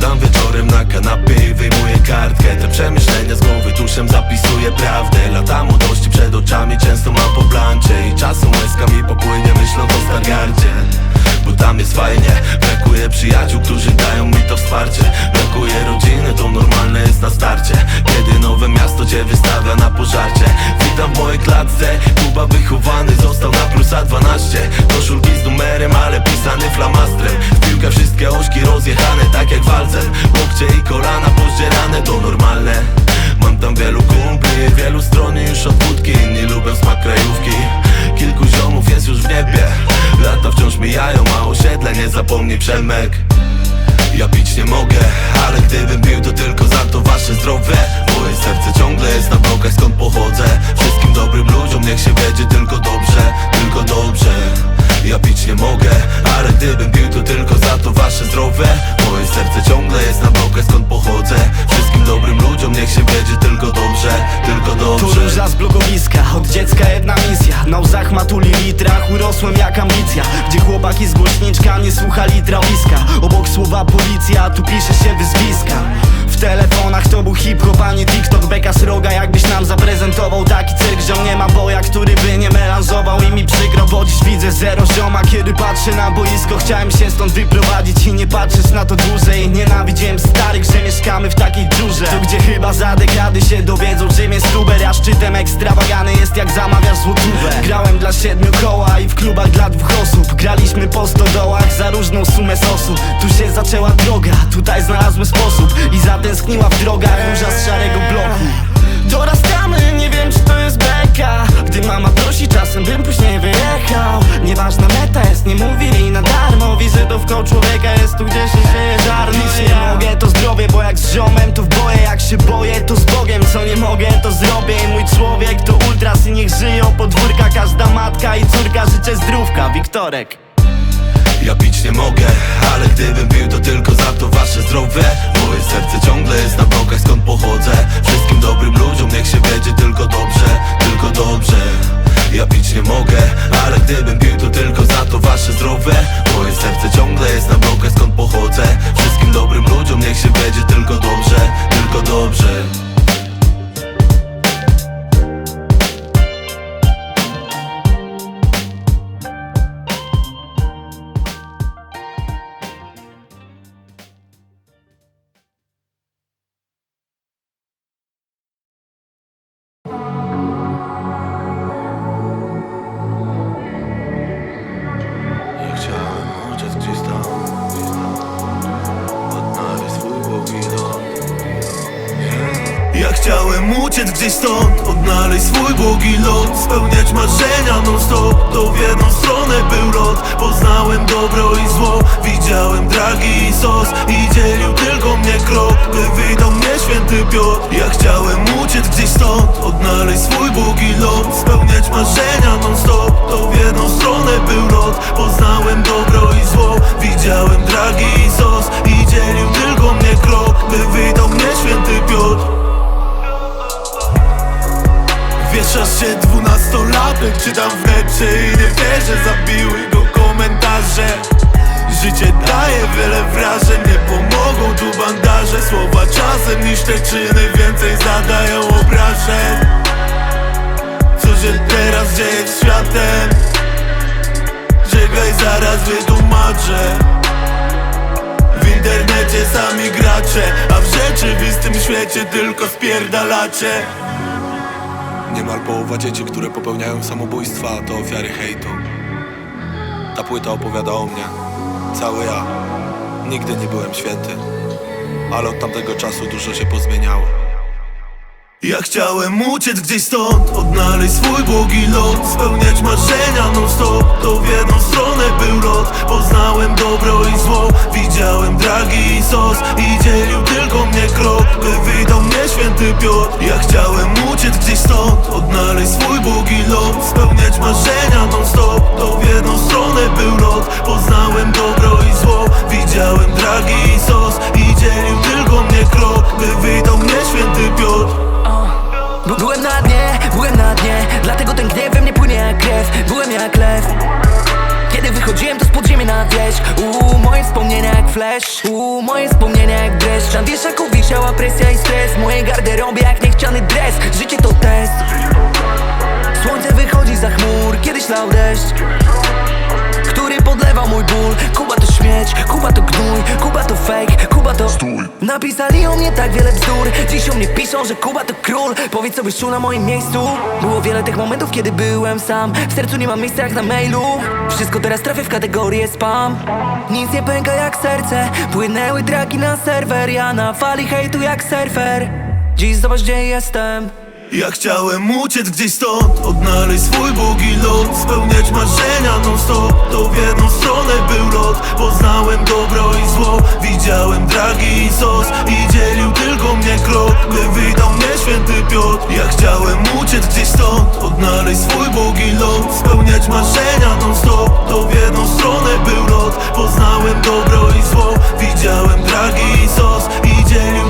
Siadam wieczorem na kanapie wyjmuję kartkę. Te przemyślenia z głowy tuszem zapisuję prawdę. Lata młodości przed oczami często mam po blancie I czasem łezka mi popłynie myśląc o Stargardzie Bo tam jest fajnie Brakuje przyjaciół, którzy dają mi to wsparcie. Brakuje rodziny, to normalne jest na starcie. Kiedy nowe miasto cię wystawia na pożarcie. Witam w mojej klatce Kuba wychowany został na plusa 12 Koszulki z numerem, ośki rozjechane tak jak walcem Łokcie i kolana pozdzierane to normalne. Mam tam wielu kumpli, wielu strony już od wódki Inni lubią smak krajówki. Kilku ziomów jest już w niebie. Lata wciąż mijają, a osiedle nie zapomnij Przemek. Ja pić nie mogę, ale gdybym pił to tylko za to wasze zdrowie. Moje serce ciągle jest na blokach skąd pochodzę? Wszystkim dobrym ludziom niech się wiedzie tylko dobrze, tylko dobrze. Ja pić nie mogę, ale gdybym pił to tylko za chłopaki z głośniczka nie słuchali trawiska. Obok słowa policja, tu pisze się wyzwiska. W telefonach to był hip-hop, a nie TikTok. Beka sroga, jakbyś nam zaprezentował taki cyrk. Ziom nie ma boja, który by nie melanżował. I mi przykro, bo dziś widzę zero zioma. Kiedy patrzę na boisko, chciałem się stąd wyprowadzić. I nie patrzeć na to dłużej. Nienawidziłem starych, że mieszkamy w takiej dziurze. Tu gdzie chyba za dekady się dowiedzą, czym jest Uber A szczytem ekstrawagany jest jak zamawiasz złotówę. Grałem dla siedmiu koła i w klubach dla dwóch osób. Graliśmy po stodołach za różną sumę sosu. Tu się zaczęła droga, tutaj znalazłem sposób. I zatęskniła w drogach róża z szarego bloku. Dorastamy, nie wiem czy to jest beka. Gdy mama prosi czasem bym później wyjechał. Nieważna meta jest, nie mówili na darmo. Wizytą w koło człowieka jest tu gdzie się dzieje żarno Pić nie mogę to zdrowie, bo jak z ziomem to w boję. Jak się boję to z Bogiem, co nie mogę to zrobię mój człowiek to ultras i niech żyją podwórka Każda matka i córka życzę zdrówka. Wiktorek. Ja pić nie mogę, ale gdybym pił to tylko za to wasze zdrowie. Moje serce ciągle jest na blokach skąd pochodzę chciałem uciec gdzieś stąd Odnaleźć swój błogi lot Spełniać marzenia non stop To w jedną stronę był lot Poznałem dobro i zło. Widziałem dragi i sos I dzielił tylko mnie krok. By wydał mnie święty Piotr Ja chciałem uciec gdzieś stąd Odnaleźć swój błogi lot Spełniać marzenia Czytam w necie i nie wierzę Zabiły go komentarze. Życie daje wiele wrażeń Nie pomogą tu bandaże. Słowa czasem niż te czyny Więcej zadają obrażeń. Co się teraz dzieje z światem? Czekaj zaraz wytłumaczę. W internecie sami gracze A w rzeczywistym świecie tylko spierdalacie Niemal połowa dzieci, które popełniają samobójstwa, to ofiary hejtu. Ta płyta opowiada o mnie. Cały ja. Nigdy nie byłem święty. Ale od tamtego czasu dużo się pozmieniało. Ja chciałem uciec gdzieś stąd Odnaleźć swój błogi lot Spełniać marzenia non stop To w jedną stronę był lot Poznałem dobro i zło Widziałem dragi i sos I dzielił tylko mnie krok święty Piotr. Ja chciałem uciec gdzieś stąd Odnaleźć swój błogi lot Spełniać marzenia non stop To w jedną stronę był lot. Poznałem dobro i zło Widziałem dragi i sos I dzielił tylko mnie krok By wydał mnie święty Piotr. By- Byłem na dnie, byłem na dnie Dlatego ten gniew we mnie płynie jak krew. Byłem jak lew. Kiedy wychodziłem to z podziemia na wieś. Uuu, moje wspomnienia jak flash. Uuu, moje wspomnienia jak drew deszcz Na wieszaku wisiała presja i stres. W mojej garderobie jak niechciany dres. Życie to test. Słońce wychodzi za chmur, kiedyś lał deszcz który podlewał mój ból. Kuba to śmieć, Kuba to gnój Kuba to fake, Napisali o mnie tak wiele bzdur. Dziś o mnie piszą, że Kuba to król. Powiedz co byś czuł na moim miejscu. Było wiele tych momentów, kiedy byłem sam. W sercu nie mam miejsca jak na mailu. Wszystko teraz trafię w kategorię spam. Nic nie pęka jak serce. Płynęły dragi na serwer. Ja na fali hejtu jak surfer. Dziś zobacz gdzie jestem Ja chciałem uciec gdzieś stąd Odnaleźć swój bogi lot Spełniać marzenia non stop To w jedną stronę był lot Poznałem dobro i zło. Widziałem dragi i sos I dzielił tylko mnie klop By wydał mnie święty Piotr Ja chciałem uciec gdzieś stąd Odnaleźć swój bogi lot Spełniać marzenia non stop To w jedną stronę był lot Poznałem dobro i zło. Widziałem dragi i sos I dzielił